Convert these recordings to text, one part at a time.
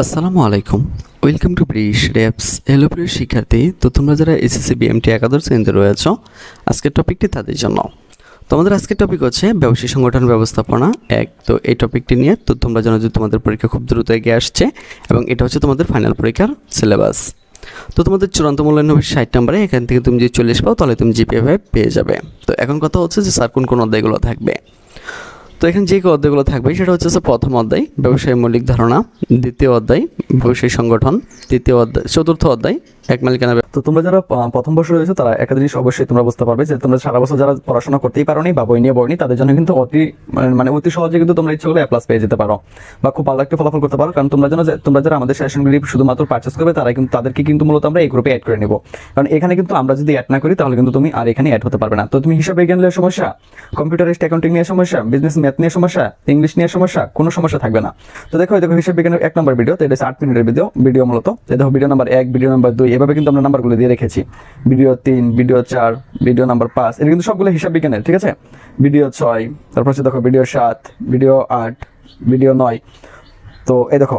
আসসালামু আলাইকুম। Welcome to ব্রিশ র্যাপস হ্যালো প্রিয় শিক্ষার্থী। তো তোমরা যারা এসএসসি বিএমটি একাদশ শ্রেণীতে রয়েছ, আজকের টপিকটি তাদের জন্য। তোমাদের আজকের টপিক হচ্ছে ব্যবসায়ী সংগঠন ব্যবস্থাপনা এক। তো এই টপিকটি নিয়ে তো তোমরা জানো যে তোমাদের পরীক্ষা খুব দ্রুত এগিয়ে আসছে এবং এটা হচ্ছে তোমাদের ফাইনাল পরীক্ষার সিলেবাস তো তোমাদের চূড়ান্ত মূল্যায়ন হবে ষাট নম্বরে। এখান থেকে তুমি যদি চল্লিশ পাও, তাহলে তুমি জিপিএ ফাইভ পেয়ে যাবে। তো এখন কথা হচ্ছে যে স্যার কোন কোন অধ্যায়গুলো থাকবে? তো এখানে যে অধ্যায়গুলো থাকবে, সেটা হচ্ছে প্রথম অধ্যায়, ব্যবসায়ী মৌলিক ধারণা, দ্বিতীয় অধ্যায়, ব্যবসায়ী সংগঠন, তৃতীয় অধ্যায়, চতুর্থ অধ্যায় এক মালিকানা তো তোমরা যারা প্রথম বর্ষ রয়েছে, তারা একটা জিনিস অবশ্যই তোমরা বুঝতে পারবে যে তোমরা সারা বছর যারা পড়াশোনা করতেই পারোনি বা বই নিয়ে পড়নি তাদের জন্য কিন্তু অতি, মানে- মানে অতি সহজে কিন্তু তোমরা ইচ্ছে করলে প্লাস পেয়ে যেতে পারো বা খুব ভালো একটা ফলাফল করতে পারো। কারণ তোমরা জানো তোমরা যারা আমাদের সেশনগুলি শুধুমাত্র পার্চেস করবে তারা কিন্তু, তাদেরকে কিন্তু মূলত আমরা এই গ্রুপে অ্যাড করে নেব। কারণ এখানে কিন্তু আমরা যদি অ্যাড না করি, তাহলে কিন্তু তুমি আর এখানে অ্যাড হতে পারবে না। তো তুমি হিসাবে বিজ্ঞান নিয়ে সমস্যা কম্পিউটারিস্ট অ্যাকাউন্টিং নিয়ে সমস্যা বিজনেস ম্যাথ নিয়ে সমস্যা ইংলিশ নিয়ে সমস্যা, কোনো সমস্যা থাকবে না। তো দেখো দেখো, হিসাব বিজ্ঞানের এক নম্বর ভিডিও তো এটা আট মিনিটের ভিডিও ভিডিও মূলত। দেখো ভিডিও নাম্বার এক ভিডিও নাম্বার দুই এভাবে কিন্তু আমরা নাম্বারগুলো দিয়ে রেখেছি। ভিডিও তিন ভিডিও চার ভিডিও নাম্বার পাঁচ এটা কিন্তু সবগুলো হিসাব বিজ্ঞানের, ঠিক আছে? ভিডিও ছয়, তারপর হচ্ছে দেখো ভিডিও সাত ভিডিও আট ভিডিও নয়। তো এই দেখো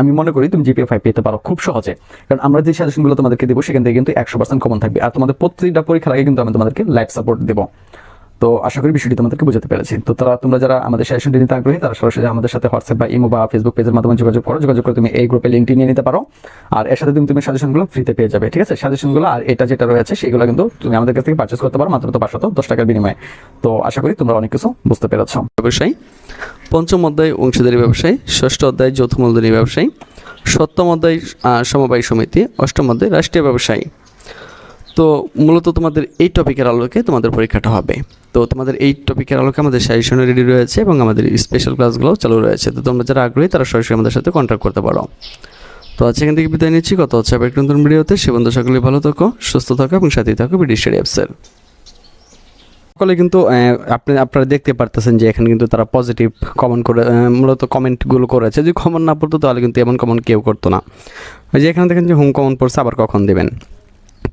আমি মনে করি তুমি জিপিএ ফাইভ পেতে পারো খুব সহজে। কারণ আমরা যে সাজেশনগুলো তোমাদেরকে দেবো, সেখান থেকে কিন্তু একশো পার্সেন্ট কমন থাকবে। আর তোমাদের প্রত্যেকটা পরীক্ষার আগে কিন্তু আমি তোমাদেরকে লাইভ সাপোর্ট দেবো। তো আশা করি বিষয়টি তোমাদেরকে বোঝাতে পেরেছি। তো তারা, তোমরা যারা আমাদের সেশনটি নিতে আগ্রহী, তারা সরাসরি আমাদের সাথে হোয়াটসঅ্যাপ বা ইমো বা ফেসবুক পেজের মাধ্যমে যোগাযোগ করো। যোগাযোগ করে তুমি এই গ্রুপে লিঙ্কটি নিয়ে নিতে পারো। আর এর সাথে তুমি তুমি সাজেশনগুলো ফ্রিতে পেয়ে যাবে, ঠিক আছে? সাজেশনগুলো আর এটা যেটা রয়েছে, সেগুলো কিন্তু তুমি আমাদের কাছ থেকে পারচেস করতে পারো, মাত্র তো পাঁচশত দশ টাকার বিনিময়ে। তো আশা করি তোমরা অনেক কিছু বুঝতে পেরেছ। ব্যবসায়ী, পঞ্চম অধ্যায় অংশীদারি ব্যবসায়ী, ষষ্ঠ অধ্যায় যৌথ মূলধনী ব্যবসায়ী, সপ্তম অধ্যায় সমবায় সমিতি, অষ্টম অধ্যায় রাষ্ট্রীয় ব্যবসায়ী। তো মূলত তোমাদের এই টপিকের আলোকে তোমাদের পরীক্ষাটা হবে। তো তোমাদের এই টপিকের আলোকে আমাদের সাজেশন রেডি রয়েছে এবং আমাদের স্পেশাল ক্লাসগুলো চালু রয়েছে। তো তোমরা যারা আগ্রহী, তারা সরাসরি আমাদের সাথে কন্ট্যাক্ট করতে পারো। তো আজ এখান থেকে বিদায় নিচ্ছি। কত হচ্ছে আবার নতুন ভিডিওতে। সে বন্ধু সকলে ভালো থাকো, সুস্থ থাকো এবং সাথেই থাকো ব্রিটিশ অ্যাপসের সকলে কিন্তু আপনি, আপনারা দেখতে পারতেছেন যে এখানে কিন্তু তারা পজিটিভ কমেন্ট করে মূলত কমেন্টগুলো করেছে। যদি কমেন্ট না পড়তো, তাহলে কিন্তু এমন কমেন্ট কেউ করতো না। ওই যে এখানে দেখেন যে হোম কমেন্ট পড়ছে, আবার কখন দেবেন?